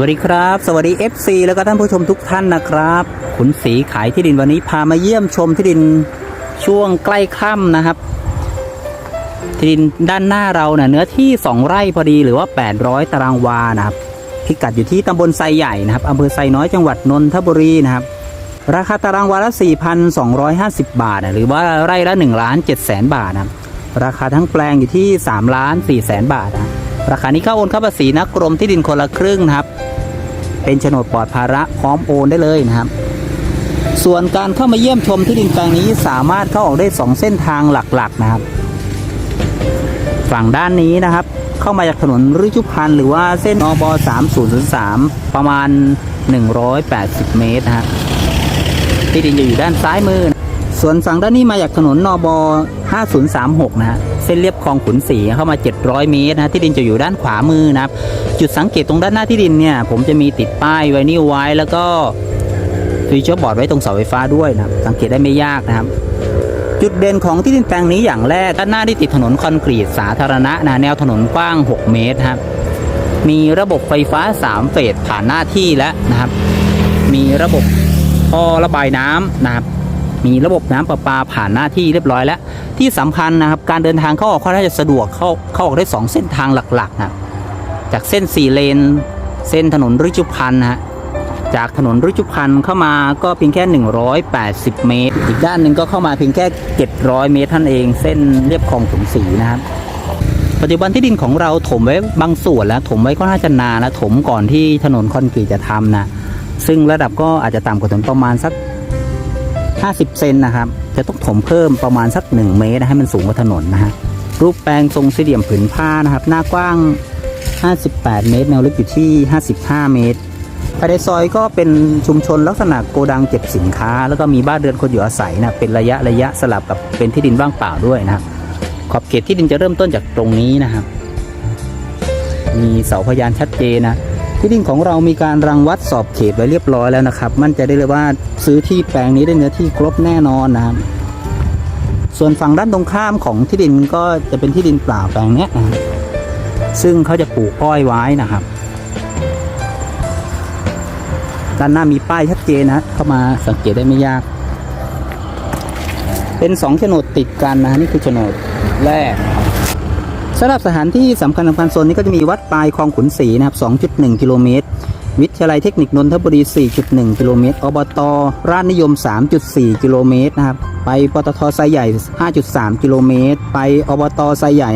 วัสดีครับ สวัสดี FC แล้วก็ท่านผู้ชมทุกท่านนะครับ ขุนศรีขายที่ดินวันนี้พามาเยี่ยมชมที่ดินช่วงใกล้ค่ำนะครับ ที่ดินด้านหน้าเราเนะ่ยเนื้อที่ 2 ไร่พอดีหรือว่า 800 ตารางวานะครับ พิกัดอยู่ที่ตำบลไซใหญ่นะครับอำเภอไซน้อยจังหวัดนนทบุรีนะครับ ราคาตารางวาละ 4,250 บาทนะหรือว่าไร่ละ1ล้าน7แสนบาทนะครับราคาทั้งแปลงอยู่ที่3ล้าน4แสนบาทนะ ราคานี้เข้าโอนเข้าภาษีนะกรมที่ดินคนละครึ่งนะครับ เป็นโฉนดปลอดภาระพร้อมโอนได้เลยนะครับ ส่วนการเข้ามาเยี่ยมชมที่ดินแปลงนี้สามารถเข้าออกได้ 2 เส้นทางหลักๆนะครับ ฝั่งด้านนี้นะครับ เข้ามาจากถนนริจุพันธ์หรือว่าเส้นอบ3003 ประมาณ 180 เมตรนะฮะที่ดินจะอยู่ด้านซ้ายมือ ส่วนฝั่งด้านนี้มาจากถนนนบ5036 นะฮะเส้นเรียบคลองขุนศรีเข้ามา 700 เมตรนะที่ดินจะอยู่ด้านขวามือนะครับ จุดสังเกตตรงด้านหน้าที่ดินเนี่ยผมจะมีติดป้ายไว้นิลไว้แล้วก็ฟีเจอร์บอร์ดไว้ตรงเสาไฟฟ้าด้วยนะครับสังเกตได้ไม่ยากนะครับ จุดเด่นของที่ดินแปลงนี้อย่างแรกด้านหน้าที่ติดถนนคอนกรีตสาธารณะนะแนวถนนกว้าง 6 เมตรครับมีระบบไฟฟ้า 3 เฟสผ่านหน้าที่แล้วนะครับ มีระบบท่อระบายน้ำนะครับ มีระบบน้ำประปาผ่านหน้าที่เรียบร้อยแล้ว ที่สำคัญนะครับ การเดินทางเข้าออกค่อนข้างจะสะดวกเข้าเข้าออกได้ 2 เส้นทางหลักๆนะครับจากเส้น4เลน เส้นถนนริจุพันธ์นะฮะจากถนนริจุพันธ์เข้ามาก็เพียงแค่ 180 เมตร อีกด้านหนึ่งก็เข้ามาเพียงแค่ 700 เมตรท่านเอง เส้นเรียบคลองขุนศรีนะครับปัจจุบันที่ดินของเราถมไว้บางส่วนแล้วถมไว้ก็น่าจะนานแล้วถมก่อนที่ถนนคอนกรีตจะทำนะซึ่งระดับก็อาจจะต่ำกว่าถนนประมาณสัก 50 เซนนะครับ จะต้องถมเพิ่มประมาณสัก 1 เมตรให้มันสูงกว่าถนนนะฮะรูปแปลงทรงสี่เหลี่ยมผืนผ้านะครับ หน้ากว้าง 58 เมตร แนวลึกอยู่ที่ 55 เมตรภายในซอยก็เป็นชุมชนลักษณะโกดังเก็บสินค้า แล้วก็มีบ้านเรือนคนอยู่อาศัยนะเป็นระยะระยะสลับกับเป็นที่ดินว่างเปล่าด้วยนะครับขอบเขตที่ดินจะเริ่มต้นจากตรงนี้นะครับ มีเสาพยานชัดเจนนะ ที่ดินของเรามีการรังวัดสอบเขตไว้เรียบร้อยแล้วนะครับ มั่นใจได้เลยว่าซื้อที่แปลงนี้ได้เนื้อที่ครบแน่นอนนะครับส่วนฝั่งด้านตรงข้ามของที่ดินก็จะเป็นที่ดินเปล่าแปลงนี้นะซึ่งเขาจะปลูกอ้อยไว้นะครับ ด้านหน้ามีป้ายชัดเจนนะเข้ามาสังเกตได้ไม่ยาก เป็นสองโฉนดติดกันนะนี่คือโฉนดแรก สำหรับสถานที่สำคัญสำคัญโซนนี้ก็จะมีวัดปลายคลองขุนศรีนะครับ 2.1 กิโลเมตร วิทยาลัยเทคนิคนนทบุรี 4.1 กิโลเมตร อบตราชนิยม 3.4 กิโลเมตรนะครับ ไปปตทไซใหญ่ 5.3 กิโลเมตร ไปอบตไซใหญ่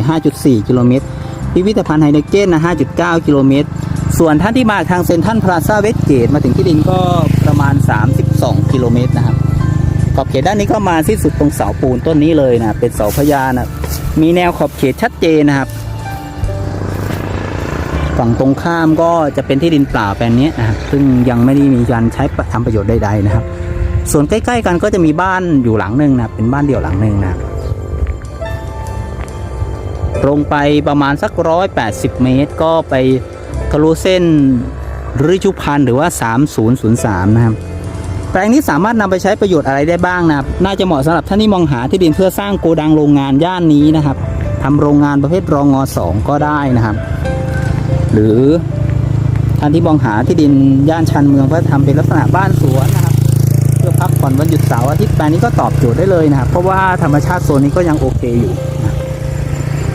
5.4 กิโลเมตร พิพิธภัณฑ์ไฮเนเกนนะ 5.9 กิโลเมตร ส่วนท่านที่มาทางเซ็นทรัลพลาซ่าเวสเกตมาถึงที่ดินก็ประมาณ 32 กิโลเมตรนะครับขอบเขตด้านนี้ก็มาสิ้นสุดตรงเสาปูนต้นนี้เลยนะเป็นเสาพญานะ มีแนวขอบเขตชัดเจนนะครับ ฝั่งตรงข้ามก็จะเป็นที่ดินเปล่าแปลงนี้นะครับซึ่งยังไม่ได้มีการใช้ทำประโยชน์ใดๆนะครับ ส่วนใกล้ๆกันก็จะมีบ้านอยู่หลังหนึ่งนะเป็นบ้านเดี่ยวหลังหนึ่งนะตรงไปประมาณสักร้อยแปดสิบเมตร ก็ไปทะลุเส้นริจุพันธ์หรือว่า 3003 นะครับ แปลงนี้สามารถนำไปใช้ประโยชน์อะไรได้บ้างนะครับ น่าจะเหมาะสำหรับท่านที่มองหาที่ดินเพื่อสร้างโกดังโรงงานย่านนี้นะครับทำโรงงานประเภทรองงอสองก็ได้นะครับ หรือท่านที่มองหาที่ดินย่านชันเมืองเพื่อทำเป็นลักษณะบ้านสวนนะครับ เพื่อพักผ่อนวันหยุดเสาร์อาทิตย์แปลงนี้ก็ตอบโจทย์ได้เลยนะครับ เพราะว่าธรรมชาติโซนนี้ก็ยังโอเคอยู่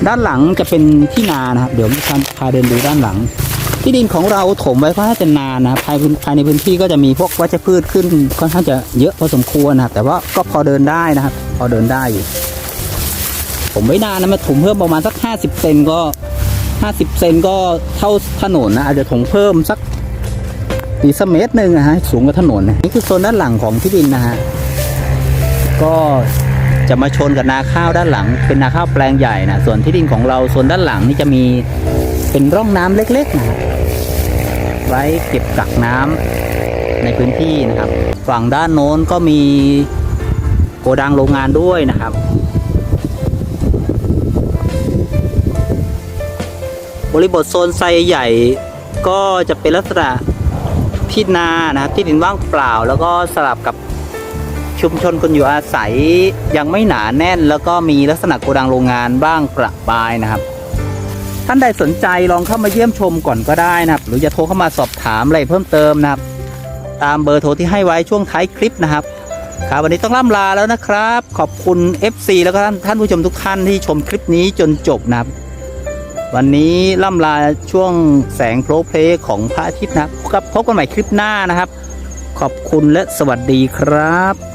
ด้านหลังจะเป็นที่นานะครับ เดี๋ยวมีการพาเดินดูด้านหลัง ที่ดินของเราถมไว้ค่อนข้างจะนานนะครับภายภายในพื้นที่ก็จะมีพวกวัชพืชขึ้นค่อนข้างจะเยอะพอสมควรนะครับ แต่ว่าก็พอเดินได้นะครับ พอเดินได้อยู่ผมไม่นานนะมาถมเพิ่มประมาณสัก 50เซนก็ 50เซนก็เท่าถนนนะอาจจะถมเพิ่มสักอีกสักเมตรหนึ่งนะฮะสูงกว่าถนนนะนี่คือโซนด้านหลังของที่ดินนะฮะก็ จะมาชนกับนาข้าวด้านหลัง เป็นนาข้าวแปลงใหญ่นะส่วนที่ดินของเราโซนด้านหลังนี่จะมีเป็นร่องน้ำเล็กๆนะไว้เก็บกักน้ำในพื้นที่นะครับ ฝั่งด้านโน้นก็มีโกดังโรงงานด้วยนะครับบริบทโซนไซใหญ่ก็จะเป็นลักษณะที่นานะครับที่ดินว่างเปล่า แล้วก็สลับกับ ชุมชนคนอยู่อาศัยยังไม่หนาแน่น แล้วก็มีลักษณะโกดังโรงงานบ้างประปายนะครับ ท่านใดสนใจลองเข้ามาเยี่ยมชมก่อนก็ได้นะครับ หรือจะโทรเข้ามาสอบถามอะไรเพิ่มเติมนะครับ ตามเบอร์โทรที่ให้ไว้ช่วงท้ายคลิปนะครับครับวันนี้ต้องล่ำลาแล้วนะครับ ขอบคุณ FC แล้วก็ท่านท่านผู้ชมทุกท่านที่ชมคลิปนี้จนจบนะครับ วันนี้ล่ำลาช่วงแสงโปรเพลของพระอาทิตย์นะครับพบกันใหม่คลิปหน้านะครับ ขอบคุณและสวัสดีครับ